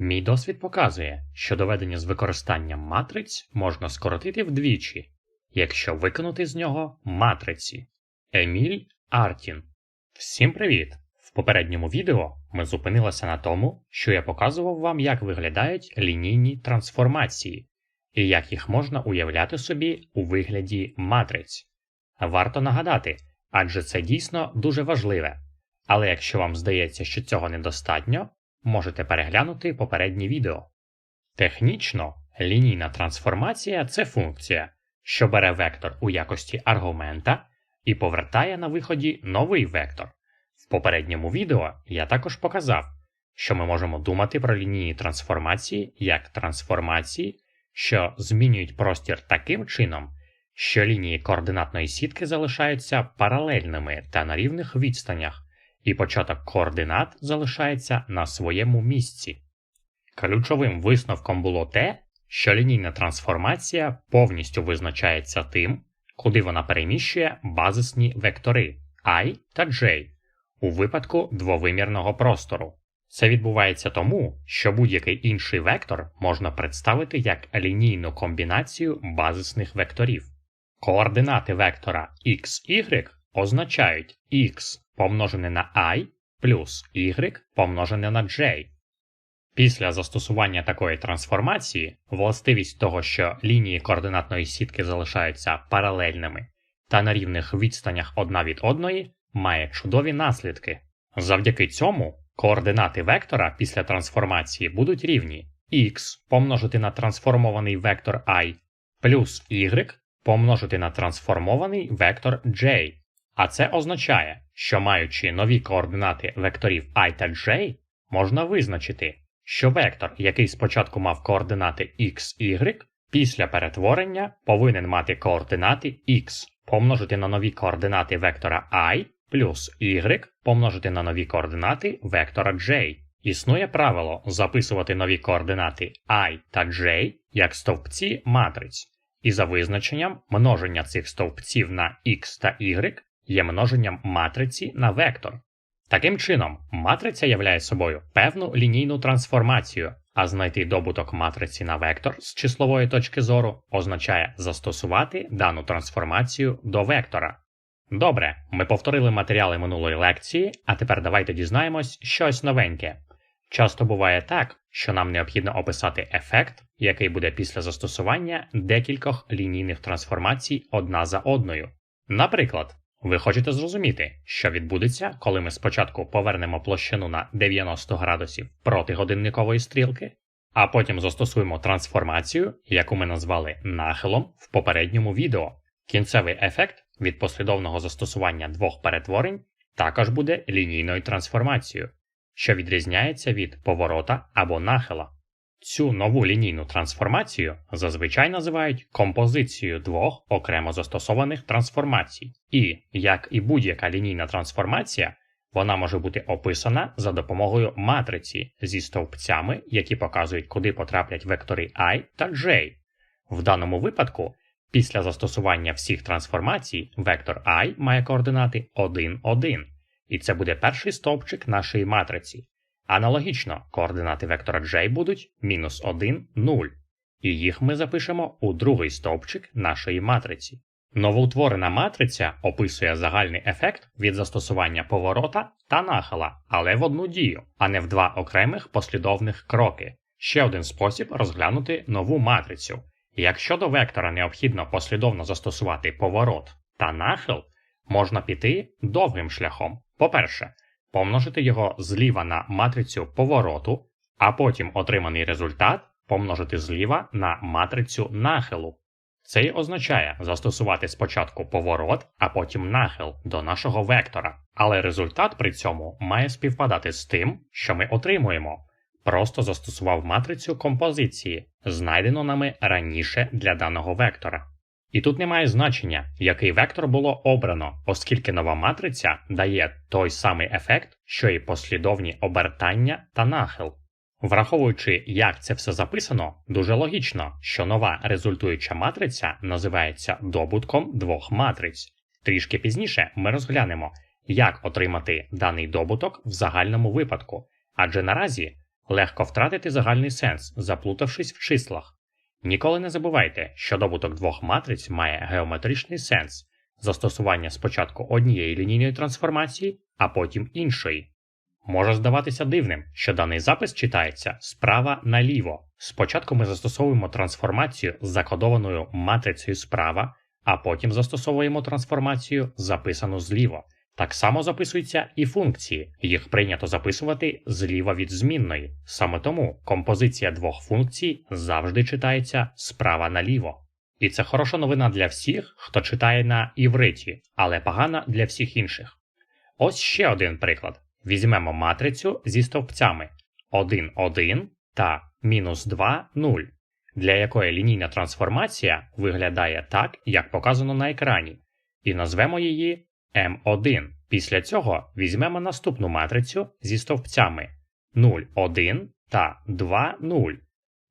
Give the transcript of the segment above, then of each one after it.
Мій досвід показує, що доведення з використанням матриць можна скоротити вдвічі, якщо виконати з нього матриці. Еміль Артін. Всім привіт! В попередньому відео ми зупинилися на тому, що я показував вам, як виглядають лінійні трансформації і як їх можна уявляти собі у вигляді матриць. Варто нагадати, адже це дійсно дуже важливе. Але якщо вам здається, що цього недостатньо, можете переглянути попереднє відео. Технічно, лінійна трансформація це функція, що бере вектор у якості аргумента і повертає на виході новий вектор. В попередньому відео я також показав, що ми можемо думати про лінійні трансформації як трансформації, що змінюють простір таким чином, що лінії координатної сітки залишаються паралельними та на рівних відстанях, і початок координат залишається на своєму місці. Ключовим висновком було те, що лінійна трансформація повністю визначається тим, куди вона переміщує базисні вектори і та j у випадку двовимірного простору. Це відбувається тому, що будь-який інший вектор можна представити як лінійну комбінацію базисних векторів. Координати вектора xy означають x помножене на і плюс y помножене на j. Після застосування такої трансформації властивість того, що лінії координатної сітки залишаються паралельними та на рівних відстанях одна від одної, має чудові наслідки. Завдяки цьому координати вектора після трансформації будуть рівні x помножити на трансформований вектор і плюс y помножити на трансформований вектор j. А це означає, що маючи нові координати векторів і та j, можна визначити, що вектор, який спочатку мав координати x, y, після перетворення повинен мати координати x помножити на нові координати вектора і плюс y помножити на нові координати вектора j. Існує правило записувати нові координати і та j як стовпці матриць, і за визначенням множення цих стовпців на x та y є множенням матриці на вектор. Таким чином, матриця являє собою певну лінійну трансформацію, а знайти добуток матриці на вектор з числової точки зору означає застосувати дану трансформацію до вектора. Добре, ми повторили матеріали минулої лекції, а тепер давайте дізнаємось щось новеньке. Часто буває так, що нам необхідно описати ефект, який буде після застосування декількох лінійних трансформацій одна за одною. Наприклад, ви хочете зрозуміти, що відбудеться, коли ми спочатку повернемо площину на 90 градусів проти годинникової стрілки, а потім застосуємо трансформацію, яку ми назвали нахилом в попередньому відео. Кінцевий ефект від послідовного застосування двох перетворень також буде лінійною трансформацією, що відрізняється від поворота або нахила. Цю нову лінійну трансформацію зазвичай називають композицією двох окремо застосованих трансформацій, і, як і будь-яка лінійна трансформація, вона може бути описана за допомогою матриці зі стовпцями, які показують, куди потраплять вектори і та j. В даному випадку, після застосування всіх трансформацій, вектор і має координати 1, 1, і це буде перший стовпчик нашої матриці. Аналогічно, координати вектора j будуть мінус 1, 0, і їх ми запишемо у другий стовпчик нашої матриці. Новоутворена матриця описує загальний ефект від застосування поворота та нахила, але в одну дію, а не в два окремих послідовних кроки. Ще один спосіб розглянути нову матрицю. Якщо до вектора необхідно послідовно застосувати поворот та нахил, можна піти довгим шляхом. По-перше, помножити його зліва на матрицю повороту, а потім отриманий результат помножити зліва на матрицю нахилу. Це й означає застосувати спочатку поворот, а потім нахил до нашого вектора, але результат при цьому має співпадати з тим, що ми отримуємо. Просто застосував матрицю композиції, знайдену нами раніше для даного вектора. І тут немає значення, який вектор було обрано, оскільки нова матриця дає той самий ефект, що і послідовні обертання та нахил. Враховуючи, як це все записано, дуже логічно, що нова результуюча матриця називається добутком двох матриць. Трішки пізніше ми розглянемо, як отримати даний добуток в загальному випадку, адже наразі легко втратити загальний сенс, заплутавшись в числах. Ніколи не забувайте, що добуток двох матриць має геометричний сенс застосування спочатку однієї лінійної трансформації, а потім іншої. Може здаватися дивним, що даний запис читається справа наліво. Спочатку ми застосовуємо трансформацію з закодованою матрицею справа, а потім застосовуємо трансформацію, записану зліво. Так само записуються і функції, їх прийнято записувати зліва від змінної. Саме тому композиція двох функцій завжди читається справа наліво. І це хороша новина для всіх, хто читає на івриті, але погана для всіх інших. Ось ще один приклад. Візьмемо матрицю зі стовпцями 1, 1 та мінус 2, 0, для якої лінійна трансформація виглядає так, як показано на екрані, і назвемо її m1. Після цього візьмемо наступну матрицю зі стовпцями 0, 1 та 2, 0,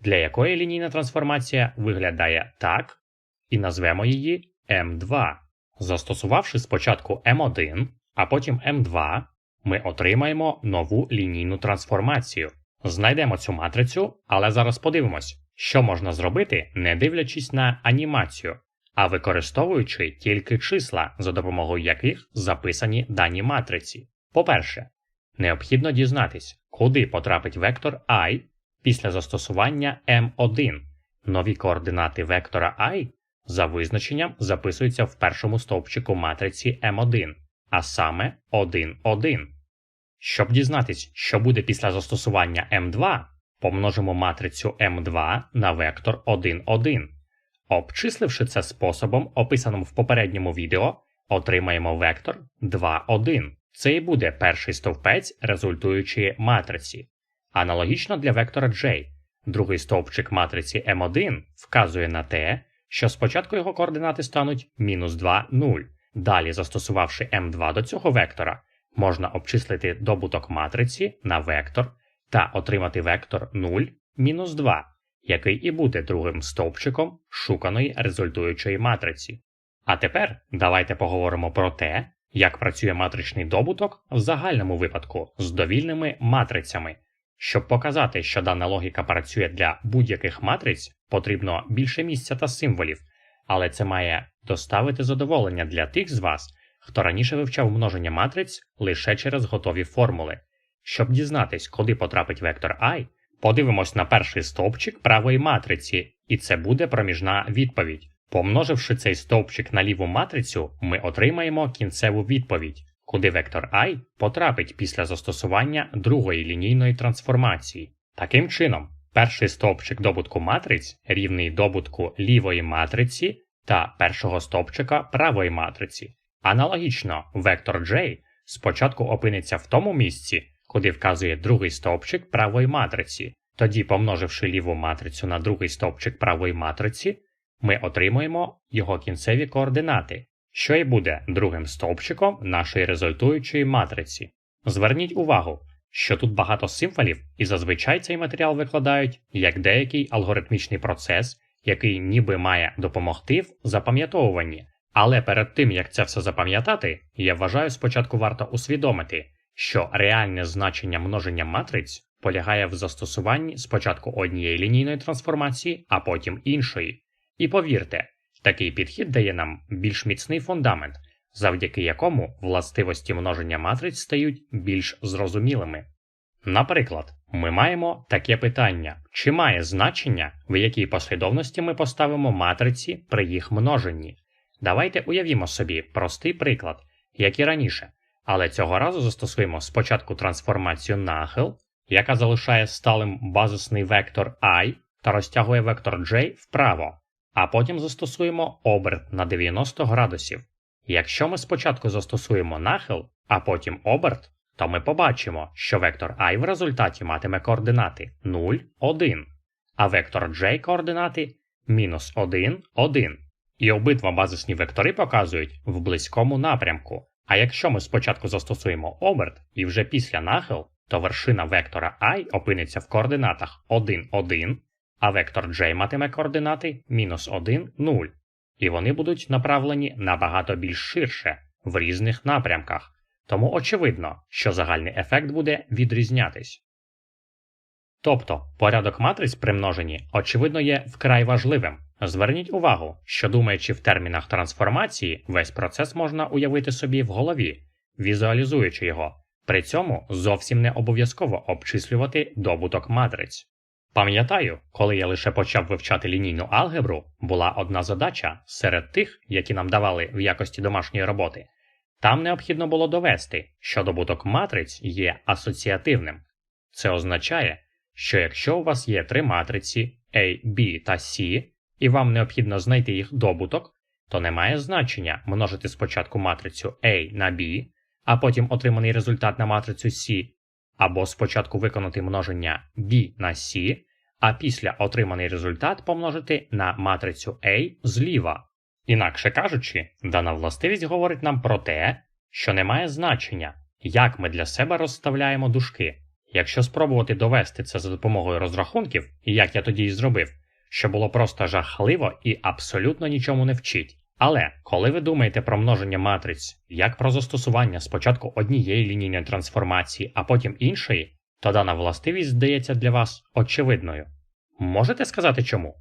для якої лінійна трансформація виглядає так, і назвемо її m2. Застосувавши спочатку m1, а потім m2, ми отримаємо нову лінійну трансформацію. Знайдемо цю матрицю, але зараз подивимось, що можна зробити, не дивлячись на анімацію, а використовуючи тільки числа, за допомогою яких записані дані матриці. По-перше, необхідно дізнатись, куди потрапить вектор і після застосування m1. Нові координати вектора і за визначенням записуються в першому стовпчику матриці m1, а саме 1, 1. Щоб дізнатись, що буде після застосування m2, помножимо матрицю m2 на вектор 1, 1. Обчисливши це способом, описаним в попередньому відео, отримаємо вектор 2, 1. Це і буде перший стовпець результуючої матриці. Аналогічно для вектора J. Другий стовпчик матриці m1 вказує на те, що спочатку його координати стануть мінус 2, 0. Далі, застосувавши m2 до цього вектора, можна обчислити добуток матриці на вектор та отримати вектор 0, мінус 2, який і буде другим стовпчиком шуканої результуючої матриці. А тепер давайте поговоримо про те, як працює матричний добуток в загальному випадку з довільними матрицями. Щоб показати, що дана логіка працює для будь-яких матриць, потрібно більше місця та символів, але це має доставити задоволення для тих з вас, хто раніше вивчав множення матриць лише через готові формули. Щоб дізнатись, куди потрапить вектор i, подивимось на перший стовпчик правої матриці, і це буде проміжна відповідь. Помноживши цей стовпчик на ліву матрицю, ми отримаємо кінцеву відповідь, куди вектор і потрапить після застосування другої лінійної трансформації. Таким чином, перший стовпчик добутку матриць рівний добутку лівої матриці та першого стовпчика правої матриці. Аналогічно, вектор J спочатку опиниться в тому місці, куди вказує другий стовпчик правої матриці. Тоді, помноживши ліву матрицю на другий стовпчик правої матриці, ми отримуємо його кінцеві координати, що і буде другим стовпчиком нашої результуючої матриці. Зверніть увагу, що тут багато символів, і зазвичай цей матеріал викладають як деякий алгоритмічний процес, який ніби має допомогти в запам'ятовуванні. Але перед тим як це все запам'ятати, я вважаю, спочатку варто усвідомити, що реальне значення множення матриць полягає в застосуванні спочатку однієї лінійної трансформації, а потім іншої. І повірте, такий підхід дає нам більш міцний фундамент, завдяки якому властивості множення матриць стають більш зрозумілими. Наприклад, ми маємо таке питання: чи має значення, в якій послідовності ми поставимо матриці при їх множенні? Давайте уявімо собі простий приклад, як і раніше, але цього разу застосуємо спочатку трансформацію нахил, яка залишає сталим базисний вектор і та розтягує вектор j вправо, а потім застосуємо оберт на 90 градусів. Якщо ми спочатку застосуємо нахил, а потім оберт, то ми побачимо, що вектор і в результаті матиме координати 0, 1, а вектор j координати мінус 1, 1. І обидва базисні вектори показують в близькому напрямку. А якщо ми спочатку застосуємо оберт і вже після нахил, то вершина вектора і опиниться в координатах 1, 1, а вектор j матиме координати мінус 1, 0. І вони будуть направлені набагато більш ширше в різних напрямках. Тому очевидно, що загальний ефект буде відрізнятись. Тобто порядок матриць при множенні, очевидно, є вкрай важливим. Зверніть увагу, що думаючи в термінах трансформації, весь процес можна уявити собі в голові, візуалізуючи його. При цьому зовсім не обов'язково обчислювати добуток матриць. Пам'ятаю, коли я лише почав вивчати лінійну алгебру, була одна задача серед тих, які нам давали в якості домашньої роботи. Там необхідно було довести, що добуток матриць є асоціативним. Це означає, що якщо у вас є три матриці A, B та C, і вам необхідно знайти їх добуток, то не має значення множити спочатку матрицю A на B, а потім отриманий результат на матрицю C, або спочатку виконати множення B на C, а після отриманий результат помножити на матрицю A зліва. Інакше кажучи, дана властивість говорить нам про те, що не має значення, як ми для себе розставляємо дужки. Якщо спробувати довести це за допомогою розрахунків, як я тоді і зробив, що було просто жахливо і абсолютно нічому не вчить. Але коли ви думаєте про множення матриць як про застосування спочатку однієї лінійної трансформації, а потім іншої, то дана властивість здається для вас очевидною. Можете сказати чому?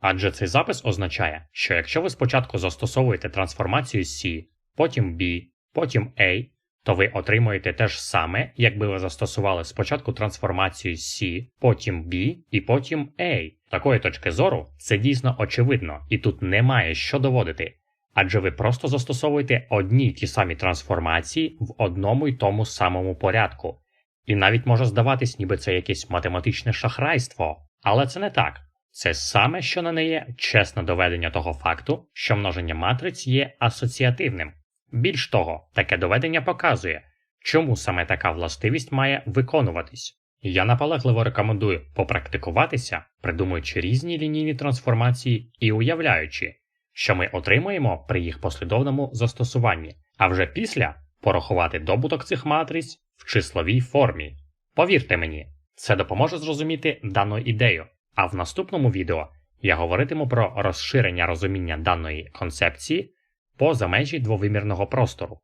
Адже цей запис означає, що якщо ви спочатку застосовуєте трансформацію C, потім B, потім A, то ви отримуєте те ж саме, якби ви застосували спочатку трансформацію C, потім B і потім A. Такої точки зору це дійсно очевидно, і тут немає що доводити. Адже ви просто застосовуєте одні й ті самі трансформації в одному й тому самому порядку. І навіть може здаватись, ніби це якесь математичне шахрайство, але це не так. Це саме, що на неї чесне доведення того факту, що множення матриць є асоціативним. Більш того, таке доведення показує, чому саме така властивість має виконуватись. Я наполегливо рекомендую попрактикуватися, придумуючи різні лінійні трансформації і уявляючи, що ми отримуємо при їх послідовному застосуванні, а вже після порахувати добуток цих матриць в числовій формі. Повірте мені, це допоможе зрозуміти дану ідею. А в наступному відео я говоритиму про розширення розуміння даної концепції поза межі двовимірного простору.